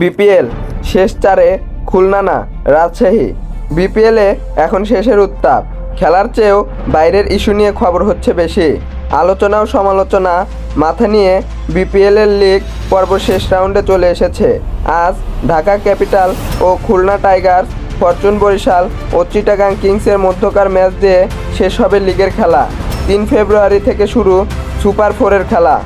BPL শেষ চারে খুলনা না, রাজশাহী। বিপিএলে এখন শেষের উত্তাপ। খেলার চেয়েও বাইরের ইস্যু নিয়ে খবর হচ্ছে বেশি। আলোচনা ও সমালোচনা মাথা নিয়ে বিপিএলের লিগ পর্ব শেষ রাউন্ডে চলে এসেছে। আজ ঢাকা ক্যাপিটাল ও খুলনা টাইগার্স, ফরচুন বরিশাল ও চিটাগাং কিংসের মধ্যকার ম্যাচ দিয়ে শেষ হবে লিগের খেলা। তিন ফেব্রুয়ারি থেকে শুরু সুপার ফোরের খেলা।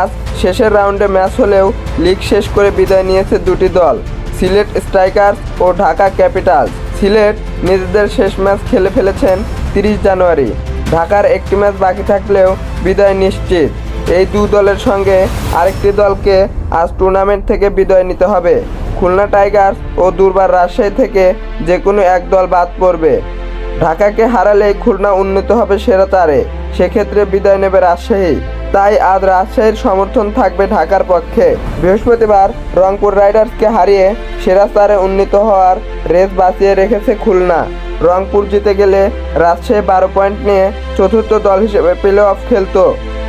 আজ শেষের রাউন্ডে ম্যাচ হলেও লিগ শেষ করে বিদায় নিয়েছে দুটি দল, সিলেট স্ট্রাইকার্স ও ঢাকা ক্যাপিটালস। সিলেট নিজেদের শেষ ম্যাচ খেলে ফেলেছেন তিরিশ জানুয়ারি। ঢাকার একটি ম্যাচ বাকি থাকলেও বিদায় নিশ্চিত। এই দু দলের সঙ্গে আরেকটি দলকে আজ টুর্নামেন্ট থেকে বিদায় নিতে হবে। খুলনা টাইগার্স ও দুর্বার রাজশাহী থেকে যে কোনো এক দল বাদ পড়বে। ঢাকাকে হারালে খুলনা উন্নীত হবে সেরা তারে। সেক্ষেত্রে বিদায় নেবে রাজশাহী। তাই আজ রাজশাহীর সমর্থন থাকবে ঢাকার পক্ষে। বৃহস্পতিবার রংপুর রাইডার্সকে হারিয়ে সেরা চারে উন্নীত হওয়ার রেস বাঁচিয়ে রেখেছে খুলনা। রংপুর জিতে গেলে রাজশাহী বারো পয়েন্ট নিয়ে চতুর্থ দল হিসেবে প্লে অফ খেলতো।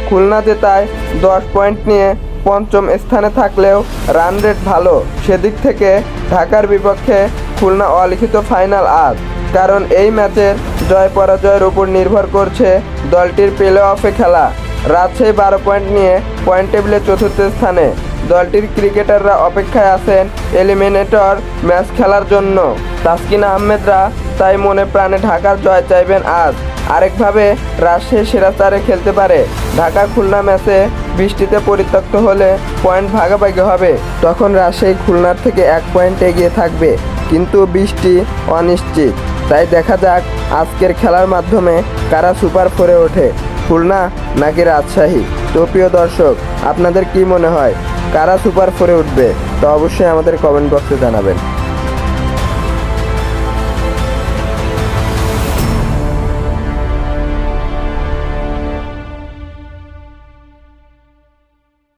খুলনা জেতায় দশ পয়েন্ট নিয়ে পঞ্চম স্থানে থাকলেও রান রেট ভালো। সেদিক থেকে ঢাকার বিপক্ষে খুলনা অলিখিত ফাইনাল আজ। কারণ এই ম্যাচের জয় পরাজয়ের উপর নির্ভর করছে দলটির প্লে অফে খেলা। রাজশাহী বারো পয়েন্ট নিয়ে পয়েন্ট টেবিলে চতুর্থ স্থানে। দলটির ক্রিকেটাররা অপেক্ষায় আছেন এলিমিনেটর ম্যাচ খেলার জন্য। তাসকিন আহমেদরা তাই মনে প্রাণে ঢাকার জয় চাইবেন আজ। আরেকভাবে রাজশাহী সেরা চারে খেলতে পারে। ঢাকা খুলনা ম্যাচে বৃষ্টিতে পরিত্যক্ত হলে পয়েন্ট ভাগাভাগি হবে। তখন রাজশাহী খুলনার থেকে এক পয়েন্ট এগিয়ে থাকবে। কিন্তু বৃষ্টি অনিশ্চিত। তাই দেখা যাক আজকের খেলার মাধ্যমে কারা সুপার ফোরে ওঠে। খুলনা নাকি রাজশাহী? তো প্রিয় দর্শক, আপনাদের কি মনে হয়? কারা সুপার ফোরে উঠবে? তো অবশ্যই আমাদের কমেন্ট বক্সে জানাবেন।